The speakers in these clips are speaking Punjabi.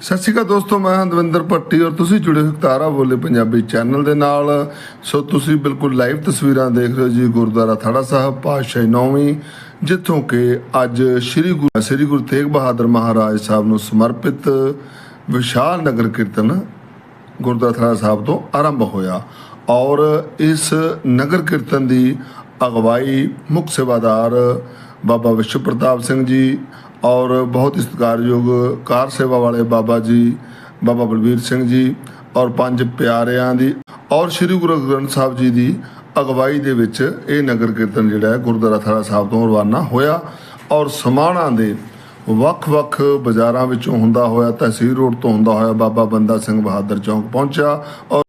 ਸਤਿ ਸ਼੍ਰੀ ਅਕਾਲ ਦੋਸਤੋ, ਮੈਂ ਹੰਦਵਿੰਦਰ ਭੱਟੀ ਔਰ ਤੁਸੀਂ ਜੁੜੇ ਹੋ ਤਾਰਾ ਬੋਲੇ ਪੰਜਾਬੀ ਚੈਨਲ ਦੇ ਨਾਲ। ਸੋ ਤੁਸੀਂ ਬਿਲਕੁਲ ਲਾਈਵ ਤਸਵੀਰਾਂ ਦੇਖ ਰਹੇ ਹੋ ਜੀ ਗੁਰਦੁਆਰਾ ਥੜਾ ਸਾਹਿਬ, ਪਾਤਸ਼ਾਹੀ ਨੌਵੀਂ, ਜਿੱਥੋਂ ਕਿ ਅੱਜ ਸ੍ਰੀ ਗੁਰੂ ਸ੍ਰੀ ਗੁਰੂ ਤੇਗ ਬਹਾਦਰ ਮਹਾਰਾਜ ਸਾਹਿਬ ਨੂੰ ਸਮਰਪਿਤ ਵਿਸ਼ਾਲ ਨਗਰ ਕੀਰਤਨ ਗੁਰਦੁਆਰਾ ਥੜਾ ਸਾਹਿਬ ਤੋਂ ਆਰੰਭ ਹੋਇਆ ਔਰ ਇਸ ਨਗਰ ਕੀਰਤਨ ਦੀ ਅਗਵਾਈ ਮੁੱਖ ਸੇਵਾਦਾਰ ਬਾਬਾ ਵਿਸ਼ਵ ਪ੍ਰਤਾਪ ਸਿੰਘ ਜੀ ਔਰ ਬਹੁਤ ਹੀ ਸਤਿਕਾਰਯੋਗ ਕਾਰ ਸੇਵਾ ਵਾਲੇ ਬਾਬਾ ਜੀ, ਬਾਬਾ ਬਲਬੀਰ ਸਿੰਘ ਜੀ ਔਰ ਪੰਜ ਪਿਆਰਿਆਂ ਦੀ ਔਰ ਸ੍ਰੀ ਗੁਰੂ ਗ੍ਰੰਥ ਸਾਹਿਬ ਜੀ ਦੀ ਅਗਵਾਈ ਦੇ ਵਿੱਚ ਇਹ ਨਗਰ ਕੀਰਤਨ ਜਿਹੜਾ ਹੈ ਗੁਰਦੁਆਰਾ ਥੜਾ ਸਾਹਿਬ ਤੋਂ ਰਵਾਨਾ ਹੋਇਆ ਔਰ ਸਮਾਣਾ ਦੇ ਵੱਖ-ਵੱਖ ਬਾਜ਼ਾਰਾਂ ਵਿੱਚੋਂ ਹੁੰਦਾ ਹੋਇਆ ਤਹਿਸੀਲ ਰੋਡ ਤੋਂ ਹੁੰਦਾ ਹੋਇਆ ਬਾਬਾ ਬੰਦਾ ਸਿੰਘ ਬਹਾਦਰ ਚੌਂਕ ਪਹੁੰਚਿਆ ਔਰ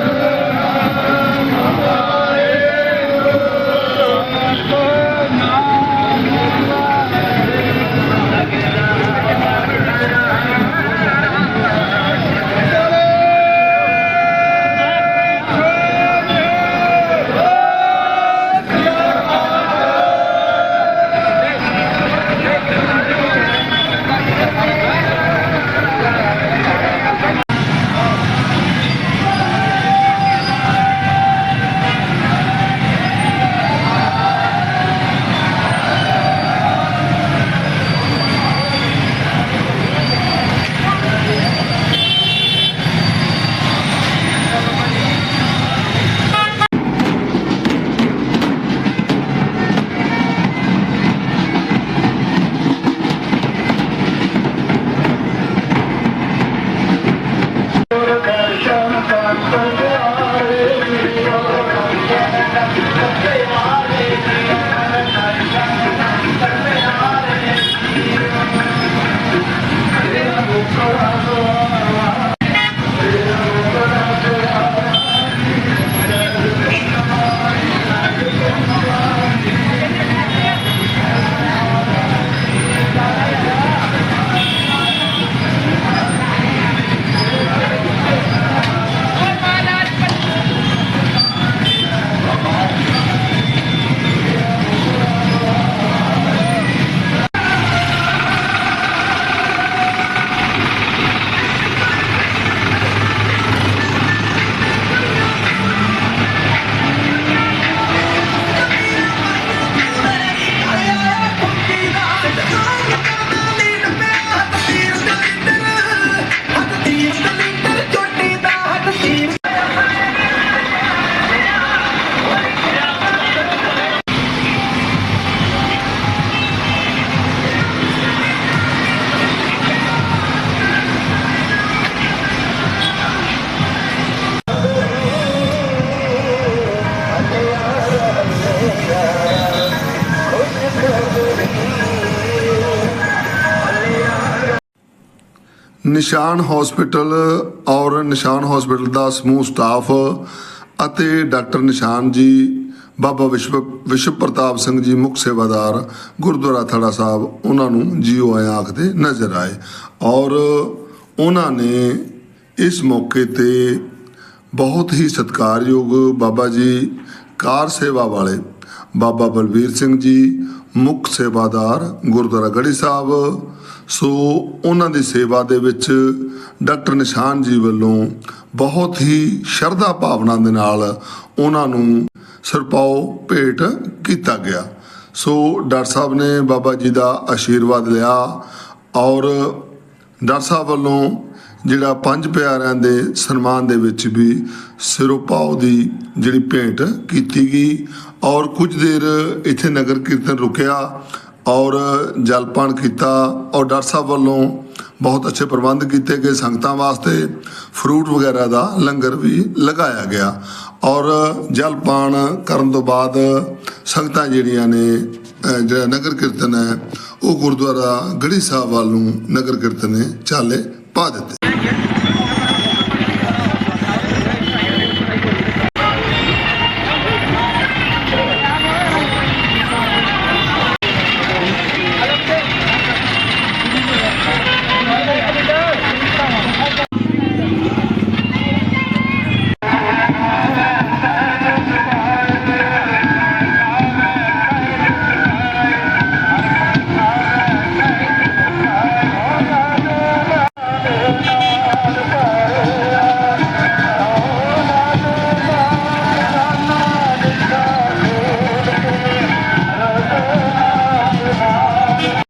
ਨਿਸ਼ਾਨ ਹਸਪੀਟਲ ਔਰ ਨਿਸ਼ਾਨ ਹਸਪੀਟਲ ਦਾ ਸਮੂਹ ਸਟਾਫ ਅਤੇ ਡਾਕਟਰ ਨਿਸ਼ਾਨ ਜੀ, ਬਾਬਾ ਵਿਸ਼ਵ ਵਿਸ਼ਵ ਪ੍ਰਤਾਪ ਸਿੰਘ ਜੀ ਮੁੱਖ ਸੇਵਾਦਾਰ ਗੁਰਦੁਆਰਾ ਥੜਾ ਸਾਹਿਬ, ਉਹਨਾਂ ਨੂੰ ਜੀਓ ਆਇਆ ਆਖਦੇ ਨਜ਼ਰ ਆਏ ਔਰ ਉਹਨਾਂ ਨੇ ਇਸ ਮੌਕੇ ਤੇ ਬਹੁਤ ਹੀ ਸਤਿਕਾਰਯੋਗ ਬਾਬਾ ਜੀ, ਕਾਰ ਸੇਵਾ ਵਾਲੇ ਬਾਬਾ ਬਲਬੀਰ ਸਿੰਘ ਜੀ, ਮੁੱਖ ਸੇਵਾਦਾਰ ਗੁਰਦੁਆਰਾ ਗੜੀ ਸਾਹਿਬ ਸੋ ਉਹਨਾਂ ਦੀ ਸੇਵਾ ਦੇ ਵਿੱਚ ਡਾਕਟਰ ਨਿਸ਼ਾਨ ਜੀ ਵੱਲੋਂ ਬਹੁਤ ਹੀ ਸ਼ਰਧਾ ਭਾਵਨਾ ਦੇ ਨਾਲ ਉਹਨਾਂ ਨੂੰ ਸਰਪਾਉ ਭੇਟ ਕੀਤਾ ਗਿਆ। ਸੋ ਡਾਕਟਰ ਸਾਹਿਬ ਨੇ ਬਾਬਾ ਜੀ ਦਾ ਆਸ਼ੀਰਵਾਦ ਲਿਆ ਔਰ ਡਾਕਟਰ ਸਾਹਿਬ ਵੱਲੋਂ ਜਿਹੜਾ ਪੰਜ ਪਿਆਰਿਆਂ ਦੇ ਸਨਮਾਨ ਦੇ ਵਿੱਚ ਵੀ ਸਿਰੋਪਾਉ ਦੀ ਜਿਹੜੀ ਭੇਟ ਕੀਤੀ ਗਈ ਔਰ ਕੁਝ ਦੇਰ ਇੱਥੇ ਨਗਰ ਕੀਰਤਨ ਰੁਕਿਆ ਔਰ ਜਲਪਾਨ ਕੀਤਾ ਔਰ ਡਾਕਟਰ ਸਾਹਿਬ ਵੱਲੋਂ ਬਹੁਤ ਅੱਛੇ ਪ੍ਰਬੰਧ ਕੀਤੇ ਗਏ ਸੰਗਤਾਂ ਵਾਸਤੇ। ਫਰੂਟ ਵਗੈਰਾ ਦਾ ਲੰਗਰ ਵੀ ਲਗਾਇਆ ਗਿਆ। ਔਰ ਜਲਪਾਨ ਕਰਨ ਤੋਂ ਬਾਅਦ ਸੰਗਤਾਂ ਜਿਹੜੀਆਂ ਨੇ ਜਿਹੜਾ ਨਗਰ ਕੀਰਤਨ ਹੈ, ਉਹ ਗੁਰਦੁਆਰਾ ਗੜੀ ਸਾਹਿਬ ਵੱਲ ਨੂੰ ਨਗਰ ਕੀਰਤਨ ਨੇ ਚਾਲੇ ਪਾ ਦਿੱਤੇ।